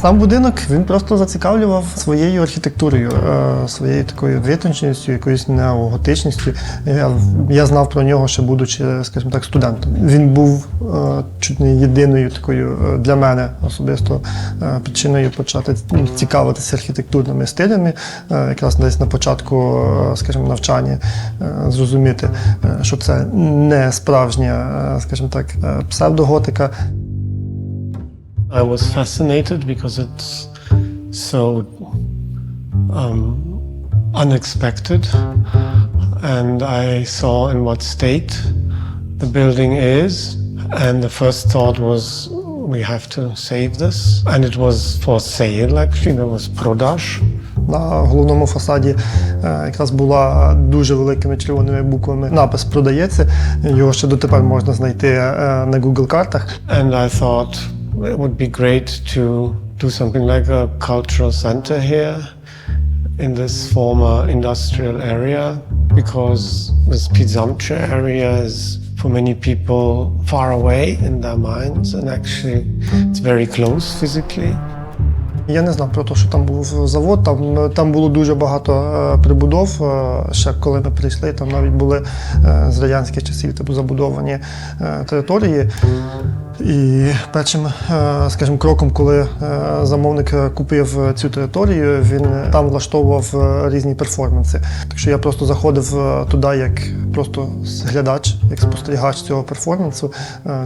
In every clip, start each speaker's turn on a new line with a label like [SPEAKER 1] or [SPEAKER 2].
[SPEAKER 1] Сам будинок він просто зацікавлював своєю архітектурою, е, своєю такою витонченістю, якоюсь неоготичністю. Я, я знав про нього ще будучи, скажімо так, студентом. Він був е, чуть не єдиною такою е, для мене особисто причиною почати цікавитися архітектурними стилями, якраз десь на початку, скажімо, навчання, зрозуміти, що це не справжня, скажімо так, псевдоготика.
[SPEAKER 2] I was fascinated because it's so um, unexpected, and I saw in what state the building is. And the first thought was, we have to save this. And it was for sale, actually, there was продаж.
[SPEAKER 1] На головному фасаді е, якраз була дуже великими червоними буквами напис продається. Його ще дотепер можна знайти е, на Google картах.
[SPEAKER 2] And I thought it would be great to do something like a cultural center here in this former industrial area because this Pizamce area is for many people far away in their minds and actually it's very close physically.
[SPEAKER 1] Я не знав про те, що там був завод. Там, там було дуже багато е, прибудов. Е, ще коли ми прийшли, там навіть були е, з радянських часів типу, забудовані е, території. І першим, е, скажімо, кроком, коли е, замовник е, купив цю територію, він там влаштовував різні перформанси. Так що я просто заходив туди як просто глядач, як спостерігач цього перформансу,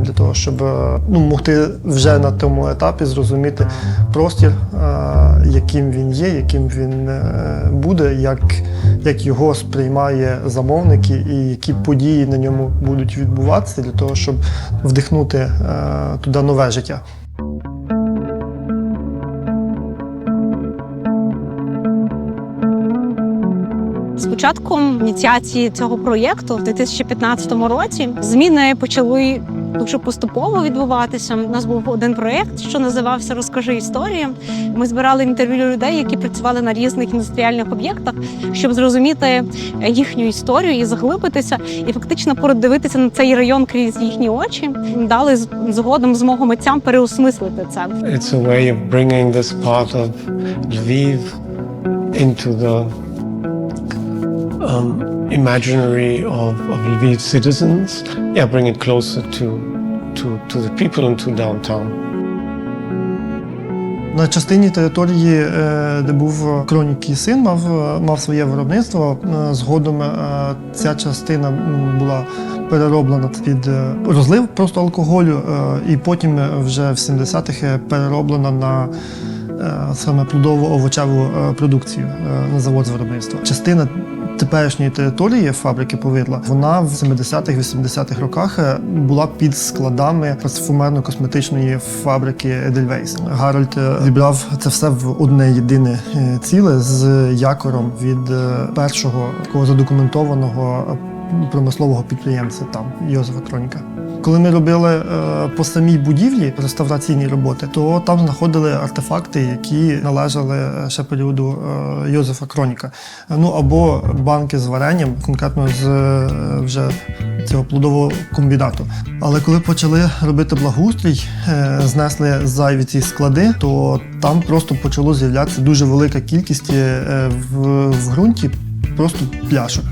[SPEAKER 1] для того, щоб ну, могти вже на тому етапі зрозуміти простір, яким він є, яким він буде, як, як його сприймає замовник і- які події на ньому будуть відбуватися для того, щоб вдихнути туди нове життя.
[SPEAKER 3] З початком ініціації цього проєкту в 2015 році зміни почали дуже поступово відбуватися. У нас був один проєкт, що називався Розкажи історію. Ми збирали інтерв'ю людей, які працювали на різних індустріальних об'єктах, щоб зрозуміти їхню історію і заглибитися, і фактично передивитися на цей район крізь їхні очі. Дали згодом змогу митцям переосмислити це.
[SPEAKER 2] It's a way of bringing this part of Lviv into the um, imaginary of, of Lviv citizens. Yeah, bring it closer to, to, to the people and to downtown.
[SPEAKER 1] На частині території, е, де був Кроніки син, мав, мав своє виробництво. Е, Згодом е, ця частина була перероблена під розлив просто алкоголю, і потім вже в 70-х е, перероблена на саме плодово-овочеву е, продукцію е, на завод з виробництва. Частина теперішньої території фабрики повидла, вона в 70-х, 80-х роках е, була під складами парфумерно-косметичної фабрики Edelweiss. Гарольд е, зібрав це все в одне єдине е, ціле з якором від е, першого такого задокументованого е, промислового підприємця там Йозефа Кроніка. Коли ми робили е, по самій будівлі реставраційні роботи, то там знаходили артефакти, які належали е, ще періоду е, Йозефа Кроніка. Ну або банки з варенням, конкретно з вже цього плодового комбінату. Але коли почали робити благоустрій, знесли зайві ці склади, то там просто почало з'являтися дуже велика кількість в, в ґрунті просто пляшок.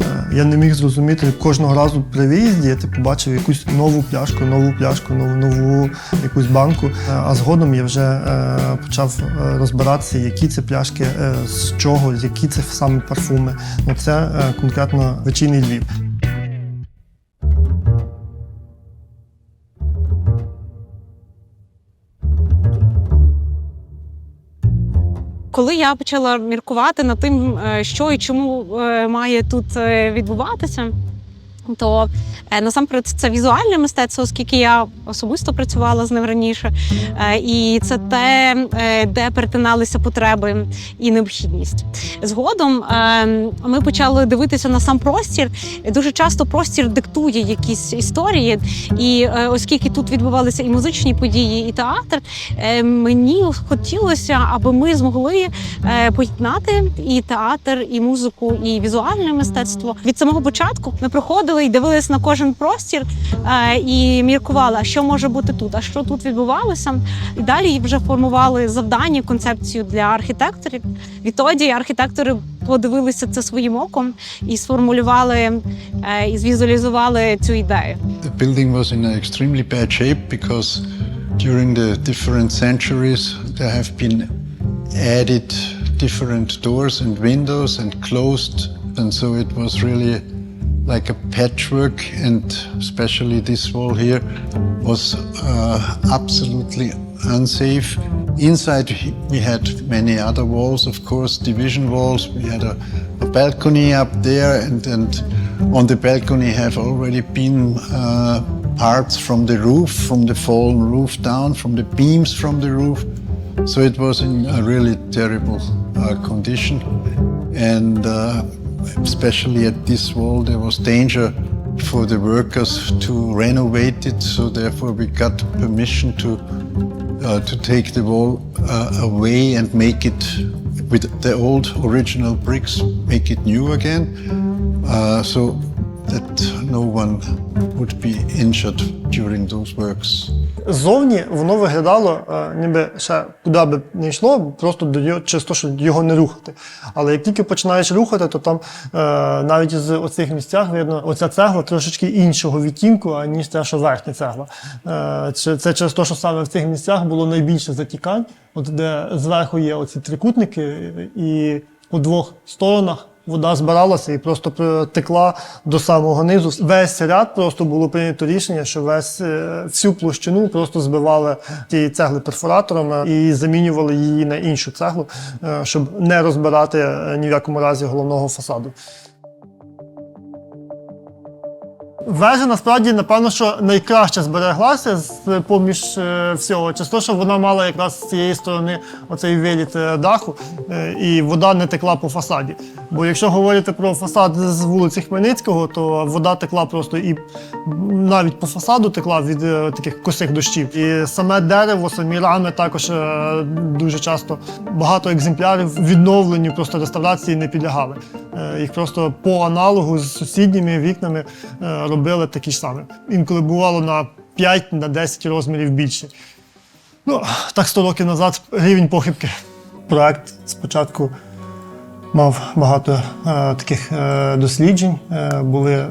[SPEAKER 1] Е, Я не міг зрозуміти кожного разу при виїзді. Я типу, бачив якусь нову пляшку, нову пляшку, нову нову якусь банку. Е, А згодом я вже е, почав е, розбиратися, які це пляшки, е, з чого, які це саме парфуми. Ну це е, конкретно вечірній Львів.
[SPEAKER 3] Коли я почала міркувати над тим, е, що і чому е, має тут е, відбуватися, то е, насамперед це візуальне мистецтво, оскільки я особисто працювала з ним раніше, Е, і це те, е, де перетиналися потреби і необхідність. Згодом ми почали дивитися на сам простір. Дуже часто простір диктує якісь історії, і оскільки тут відбувалися і музичні події, і театр, мені хотілося, аби ми змогли поєднати і театр, і музику, і візуальне мистецтво. Від самого початку ми проходили сиділи і дивились на кожен простір е, і міркували, а що може бути тут, а що тут відбувалося. І далі вже формували завдання, концепцію для архітекторів. Відтоді архітектори подивилися це своїм оком і сформулювали е, і звізуалізували цю ідею.
[SPEAKER 4] The building was in extremely bad shape because during the different centuries there have been added different doors and windows and closed, and so it was really like a patchwork. And especially this wall here was uh, absolutely unsafe. Inside we had many other walls, of course, division walls. We had a, a balcony up there, and, and on the balcony have already been uh, parts from the roof, from the fallen roof down, from the beams from the roof. So it was in a really terrible uh, condition, and uh, especially at this wall, there was danger for the workers to renovate it. So therefore, we got permission to uh, to take the wall uh, away and make it with the old original bricks, make it new again, uh, so that no one would be injured during those works.
[SPEAKER 1] Ззовні воно виглядало, е, ніби ще куди би не йшло, просто до його, чисто, щоб його не рухати. Але як тільки починаєш рухати, то там е, навіть з оцих місцях видно, оця цегла трошечки іншого відтінку, аніж те, що верхня цегла. Е, це, це через те, що саме в цих місцях було найбільше затікань, от де зверху є оці трикутники, і по двох сторонах вода збиралася і просто текла до самого низу. Весь ряд просто було прийнято рішення, що весь е, всю площину просто збивали ті цегли перфораторами і замінювали її на іншу цеглу, е, щоб не розбирати е, ні в якому разі головного фасаду. Вежа насправді, напевно, що найкраще збереглася з поміж е, всього. Через те, що вона мала якраз з цієї сторони оцей виліт е, даху, е, і вода не текла по фасаді. Бо якщо говорити про фасад з вулиці Хмельницького, то вода текла просто і навіть по фасаду текла від таких косих дощів. І саме дерево, самі рами також дуже часто багато екземплярів відновленню, просто реставрації не підлягали. Їх просто по аналогу з сусідніми вікнами е, робили такі ж самі. Інколи бувало на 5 на 10 розмірів більше. Ну, так 100 років назад рівень похибки. Проект спочатку мав багато е, таких е, досліджень, е, були е,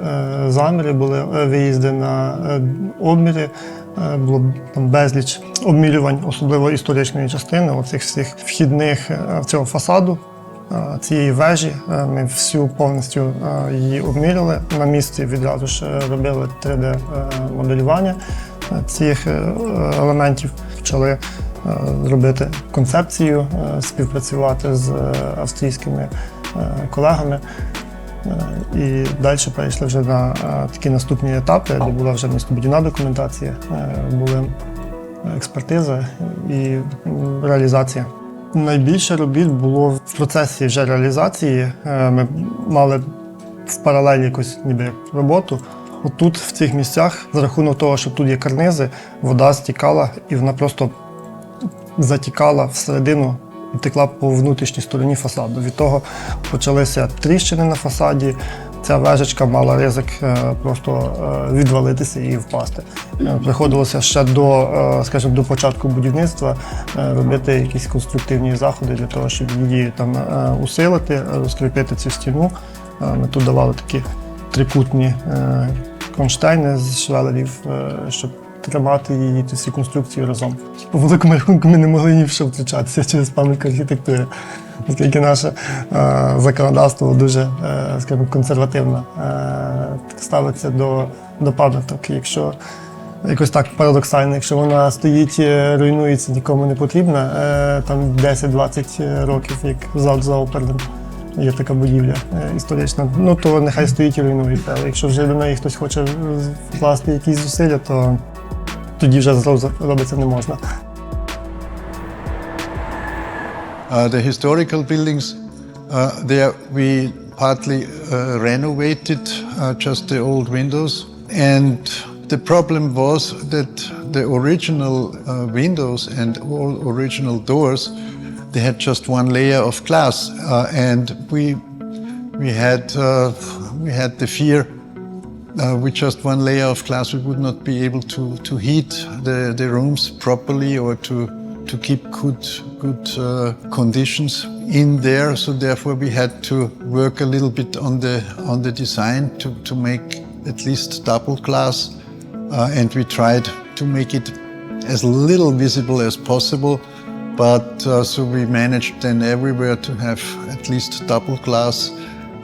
[SPEAKER 1] заміри, були е, виїзди на е, обміри. Е, Було там безліч обмірювань, особливо історичної частини, оцих всіх вхідних е, цього фасаду цієї вежі. Е, Ми всю повністю е, її обміряли. На місці відразу ж е, робили 3D-моделювання цих е, елементів. Почали е, робити концепцію, е, співпрацювати з е, австрійськими е, колегами. Е, І далі перейшли вже на е, такі наступні етапи, де була вже містобудівна документація, е, були експертиза і реалізація. Найбільше робіт було в процесі вже реалізації. Е, Ми мали в паралелі якусь ніби роботу. Отут, в цих місцях, за рахунок того, що тут є карнизи, вода стікала і вона просто затікала всередину і текла по внутрішній стороні фасаду. Від того почалися тріщини на фасаді. Ця вежечка мала ризик е, просто е, відвалитися і впасти. Е, Приходилося ще до, скажімо, до початку будівництва робити якісь конструктивні заходи для того, щоб її там усилити, розкріпити цю стіну. Ми тут давали такі трикутні кронштейни з швелерів, щоб тримати її ці всі конструкції разом. По великому рахунку ми не могли ні в що втручатися через пам'ятку архітектури, оскільки наше е, законодавство дуже, е, скажімо, консервативно е, ставиться до, до пам'яток. Якщо якось так парадоксально, якщо вона стоїть, е, руйнується, нікому не потрібна, е, там 10-20 років, як зал за Оперден. Є така будівля е, історична, ну то нехай стоїть і руйнується. Але якщо вже до неї хтось хоче вкласти якісь зусилля, то тоді вже робиться не можна.
[SPEAKER 4] Uh, the historical buildings, uh, there we partly uh, renovated uh, just the old windows. And the problem was that the original uh, windows and all original doors, they had just one layer of glass. And we, we, had, we had the fear uh, with just one layer of glass, we would not be able to, to heat the, the rooms properly or to, to keep good, good uh, conditions in there. So therefore, we had to work a little bit on the, on the design to, to make at least double glass. Uh, and we tried to make it as little visible as possible. But uh, so we managed then everywhere to have at least double glass,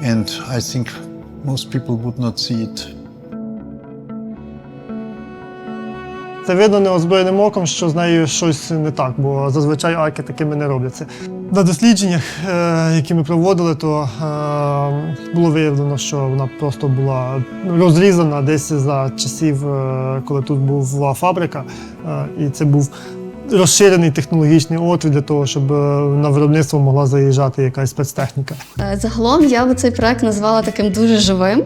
[SPEAKER 4] and I think most people would not see it.
[SPEAKER 1] Це видно неозброєним оком, що з нею щось не так, бо зазвичай арки такими не робляться. На дослідженнях, е, які ми проводили, то е, було виявлено, що вона просто була розрізана десь за часів, е, коли тут була фабрика, і це був розширений технологічний отвір для того, щоб е, на виробництво могла заїжджати якась спецтехніка.
[SPEAKER 5] Е, Загалом я би цей проект назвала таким дуже живим,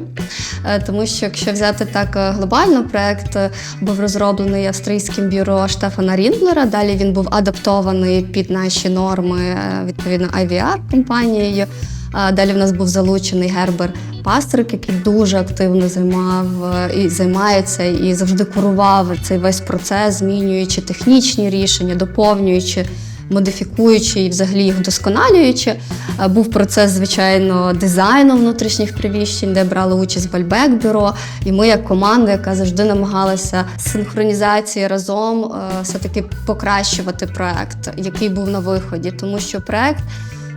[SPEAKER 5] е, тому що якщо взяти так глобально, проект був розроблений австрійським бюро Штефана Ріндлера. Далі він був адаптований під наші норми, відповідно IVR компанією. Далі в нас був залучений Гербер Пастрик, який дуже активно займав е, і займається, і завжди курував цей весь процес, змінюючи технічні рішення, доповнюючи модифікуючи і взагалі їх вдосконалюючи. Е, Був процес, звичайно, дизайну внутрішніх приміщень, де брали участь Бальбек бюро. І ми, як команда, яка завжди намагалася синхронізації разом е, все-таки покращувати проект, який був на виході, тому що проект.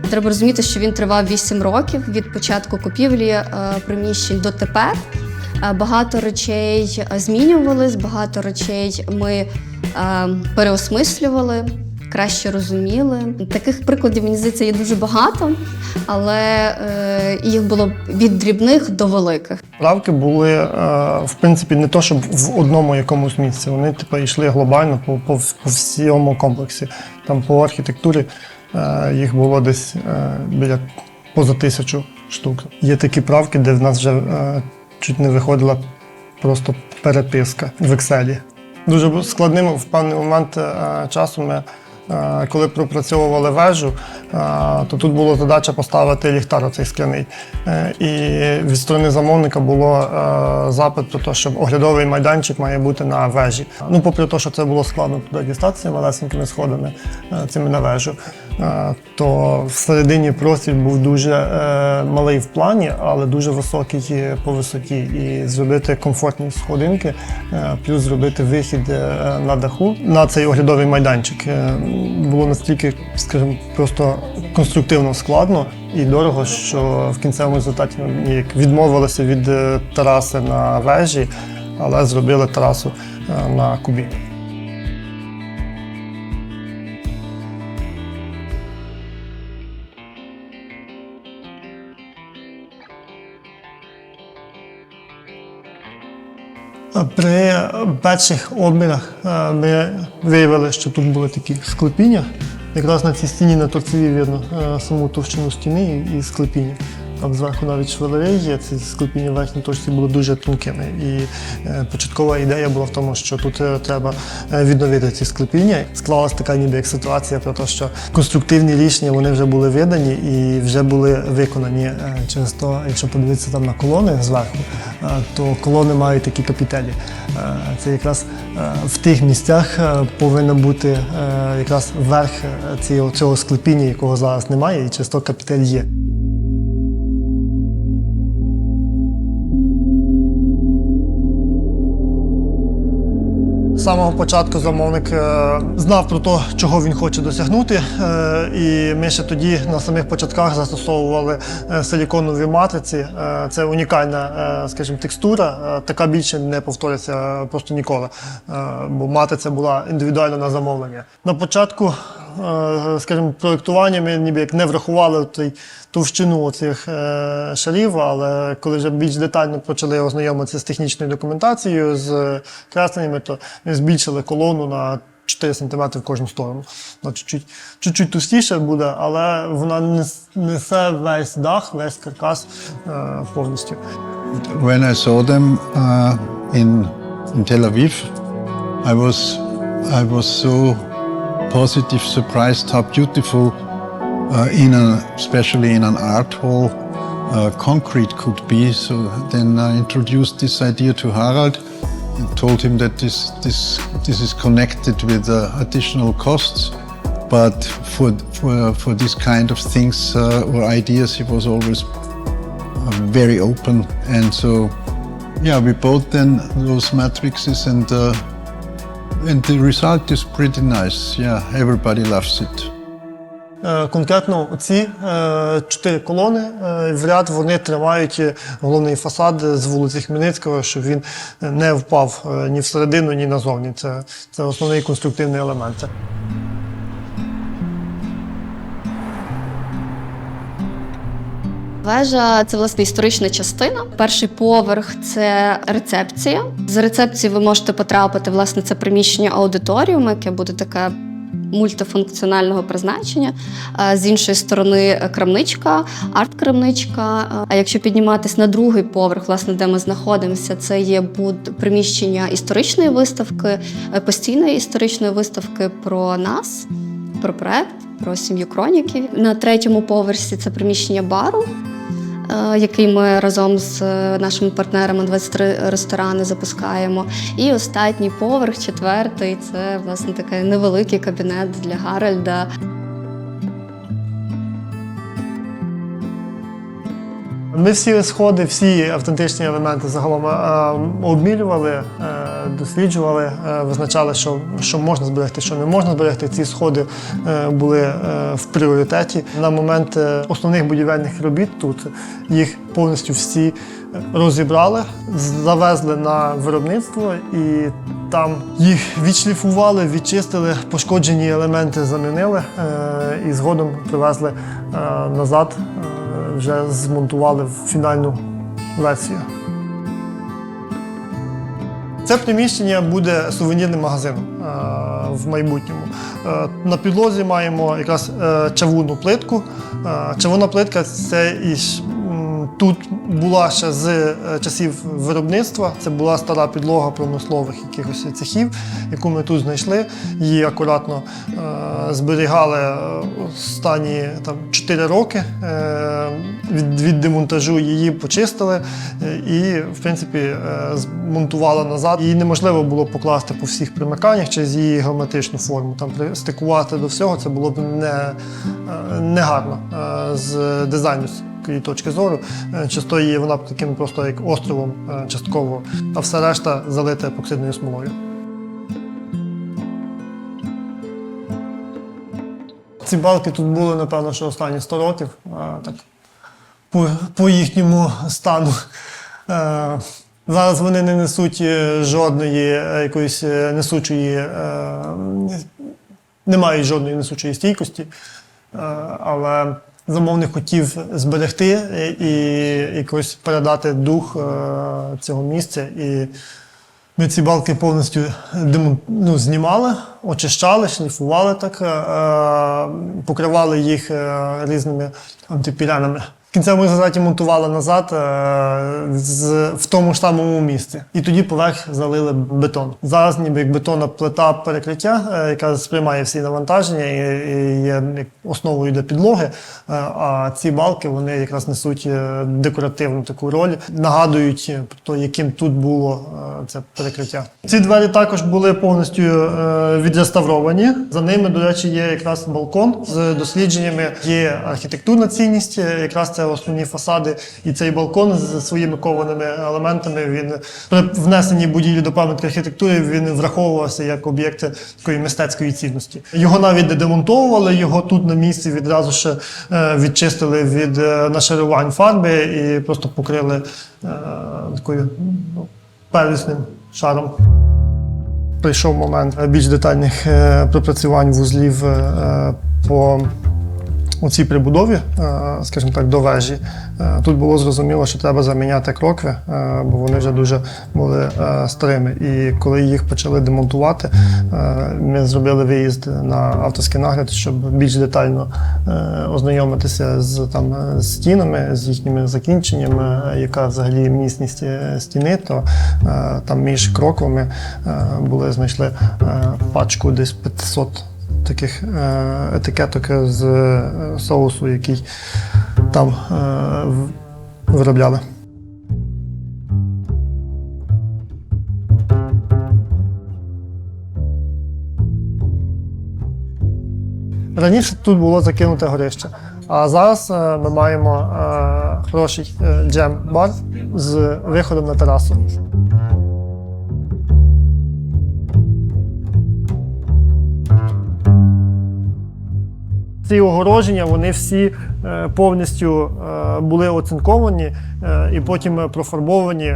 [SPEAKER 5] Треба розуміти, що він тривав 8 років від початку купівлі е, приміщень до тепер. Е, Багато речей е, змінювались, багато речей ми переосмислювали, краще розуміли. Таких прикладів, мені здається, є дуже багато, але їх було від дрібних до великих.
[SPEAKER 1] Правки були, в принципі, не то, щоб в одному якомусь місці. Вони типу, йшли глобально по, по, по всьому комплексі. Там по архітектурі їх було десь е, біля поза тисячу штук. Є такі правки, де в нас вже е, чуть не виходила просто переписка в Excel. Дуже складним в певний момент е, часу ми. е, Коли пропрацьовували вежу, е, то тут була задача поставити ліхтар оцей скляний. Е, І від сторони замовника було е, запит про те, що оглядовий майданчик має бути на вежі. Ну, попри те, що це було складно туди дістатися малесенькими сходами е, цими на вежу, е, то всередині простір був дуже е, малий в плані, але дуже високий по висоті. І зробити комфортні сходинки, е, плюс зробити вихід е, на даху на цей оглядовий майданчик е, було настільки, скажімо, просто конструктивно складно і дорого, що в кінцевому результаті як відмовилися від е, тераси на вежі, але зробили терасу е, на кубі. При перших обмірах е, ми виявили, що тут були такі склепіння. Якраз на цій стіні на торцеві видно е, саму товщину стіни і склепіння. Там зверху навіть швелери ці склепіння в верхній точці були дуже тонкими. І е, початкова ідея була в тому, що тут е, треба е, відновити ці склепіння. Склалась така ніби як ситуація про те, що конструктивні рішення вони вже були видані і вже були виконані. Через то, якщо подивитися там на колони зверху, то колони мають такі капітелі. Це якраз в тих місцях повинен бути якраз верх цього, склепіння, якого зараз немає, і через то капітель є. З самого початку замовник е, знав про те, чого він хоче досягнути. е, І ми ще тоді на самих початках застосовували е, силіконові матриці. Це унікальна, скажімо, текстура. Така більше не повториться просто ніколи. Бо матриця була індивідуально на замовлення. На початку, скажімо, проєктування ми ніби як не врахували той товщину цих е, шарів, але коли вже більш детально почали ознайомитися з технічною документацією, з кресленнями, то ми збільшили колону на 4 см в кожну сторону. Вона чуть-чуть, товстіше буде, але вона несе весь дах, весь каркас е, повністю.
[SPEAKER 4] When I saw them uh, in, in Tel Aviv, I was, I was so positive surprised how beautiful, uh, in a, especially in an art hall, uh, concrete could be. So then I introduced this idea to Harald and told him that this this this is connected with uh, additional costs. But for for for this kind of things uh, or ideas, he was always uh, very open, and so yeah, we bought then those matrices, and uh, and the result is pretty nice. Yeah, everybody loves it.
[SPEAKER 1] Е, Конкретно ці е, чотири колони е, в ряд вони тримають головний фасад з вулиці Хмельницького, щоб він не впав ні всередину, ні назовні. Це, це основний конструктивний елемент.
[SPEAKER 5] Вежа це власне історична частина. Перший поверх це рецепція. З рецепції ви можете потрапити власне це приміщення аудиторіуму, яке буде таке. Мультифункціонального призначення. Е, З іншої сторони крамничка, арт-крамничка. Е, А якщо підніматись на другий поверх, власне, де ми знаходимося, це є буд приміщення історичної виставки, е, постійної історичної виставки про нас, про проект, про сім'ю кроніків. На третьому поверсі це приміщення бару, е, який ми разом з е, нашими партнерами 23 ресторани запускаємо. І останній поверх, четвертий, це власне такий невеликий кабінет для Гарольда.
[SPEAKER 1] Ми всі сходи, всі автентичні елементи загалом е, обмілювали, е, досліджували, е, визначали, що, що можна зберегти, що не можна зберегти. Ці сходи були в пріоритеті. На момент основних будівельних робіт тут їх повністю всі розібрали, завезли на виробництво і там їх відшліфували, відчистили, пошкоджені елементи замінили і згодом привезли назад. Вже змонтували в фінальну версію. Це приміщення буде сувенірним магазином е, в майбутньому. Е, на підлозі маємо якраз е, чавунну плитку. Чавунна плитка це м, тут була ще з е, часів виробництва. Це була стара підлога промислових якихось цехів, яку ми тут знайшли. Її акуратно е, зберігали е, останні там 4 роки. Е, від, від демонтажу її почистили е, і, в принципі, е, змонтували назад. Її неможливо було покласти по всіх примиканнях через її геометричну форму. Там стикувати до всього це було б не, е, негарно е, з дизайнерської точки зору. Е, Часто її вона таким просто як островом е, частково, а все решта залите епоксидною смолою. Ці балки тут були, напевно, що останні 100 років. Так, по, по їхньому стану. Е, Зараз вони не несуть е, жодної е, якоїсь е, несучої, е, не мають жодної несучої стійкості, Е, але замовник хотів зберегти е, і якось передати дух е, цього місця. І ми ці балки повністю ну, знімали, очищали, шліфували так, е, покривали їх різними антипірянами. Кінцевому результаті монтували назад е, з, в тому ж самому місці. І тоді поверх залили бетон. Зараз ніби як бетонна плита перекриття, е, яка сприймає всі навантаження і, і є основою для підлоги. Е, а ці балки вони якраз несуть е, декоративну таку роль, нагадують про те, яким тут було е, це перекриття. Ці двері також були повністю е, відреставровані. За ними, до речі, є якраз балкон з дослідженнями. Є архітектурна цінність, е, якраз це основні фасади. І цей балкон з своїми кованими елементами. Він при внесенні будівлі до пам'ятки архітектури він враховувався як об'єкт такої мистецької цінності. Його навіть не демонтовували, його тут на місці відразу ще е, відчистили від е, нашарувань фарби і просто покрили е, такою ну, первісним шаром. Прийшов момент більш детальних пропрацювань вузлів по у цій прибудові, е, скажімо так, до вежі. Е, Тут було зрозуміло, що треба заміняти крокви, е, бо вони вже дуже були старими. І коли їх почали демонтувати, ми зробили виїзд на авторський нагляд, щоб більш детально ознайомитися з там стінами, з їхніми закінченнями, яка взагалі міцність стіни, то там між кроквами були знайшли пачку десь 500 таких е, етикеток з е, соусу, який там е, виробляли. Раніше тут було закинуте горище, а зараз ми маємо хороший джем-бар з виходом на терасу. Ці огороження вони всі е, повністю е, були оцинковані е, і потім профарбовані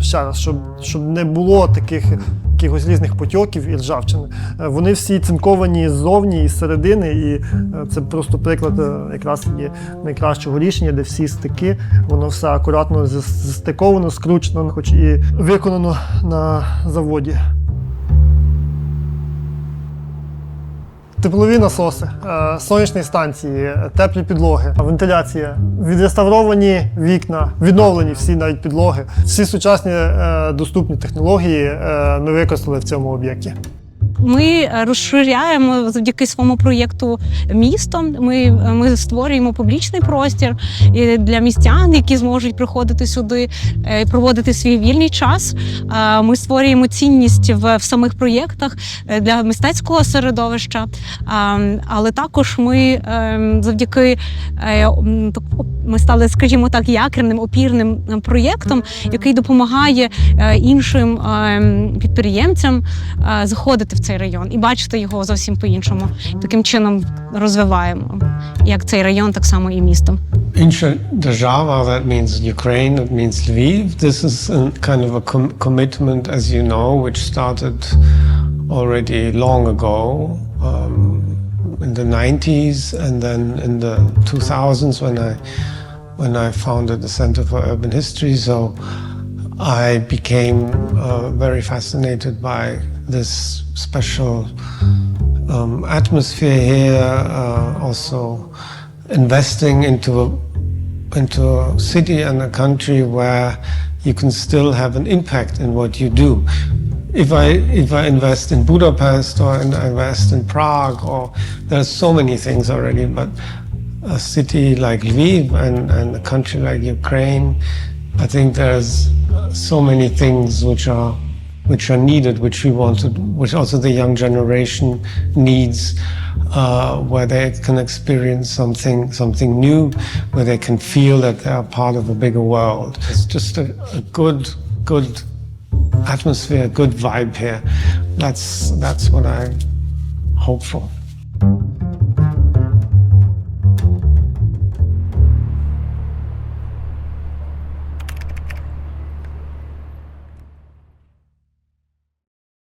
[SPEAKER 1] ще раз, щоб, щоб не було таких якихось різних потьоків і ржавчини. Вони всі цинковані ззовні і зсередини, і це просто приклад якраз є найкращого рішення, де всі стики, воно все акуратно застиковано, скручено, хоч і виконано на заводі. Теплові насоси, е, сонячні станції, теплі підлоги, вентиляція, відреставровані вікна, відновлені всі навіть підлоги. Всі сучасні е, доступні технології е, ми використали в цьому об'єкті.
[SPEAKER 3] Ми е, розширяємо завдяки своєму проєкту місто. Ми, ми створюємо публічний простір для містян, які зможуть приходити сюди е, і проводити свій вільний час. Е, Ми створюємо цінність в, в самих проєктах е, для мистецького середовища. Е, Але також ми е, завдяки е, ми стали, скажімо так, якірним опірним е, проєктом, який допомагає е, іншим е, підприємцям е, заходити в цей район і бачити його зовсім по-іншому. Таким чином розвиваємо як цей район, так само і місто.
[SPEAKER 2] Insha Держава, that means Ukraine, it means Lviv. This is a kind of a com- commitment, as you know, which started already long ago um, in the 90s and then in the 2000s when I when I founded the Center for Urban History. So I became uh, very fascinated by this special um, atmosphere here, uh, also investing into a, into a city and a country where you can still have an impact in what you do. If I if I invest in Budapest or in, I invest in Prague or there are so many things already, but a city like Lviv and, and a country like Ukraine, I think there's so many things which are which are needed, which we wanted, which also the young generation needs, uh, where they can experience something, something new, where they can feel that they are part of a bigger world. It's just a, a good, good atmosphere, good vibe here. That's that's what I hope for.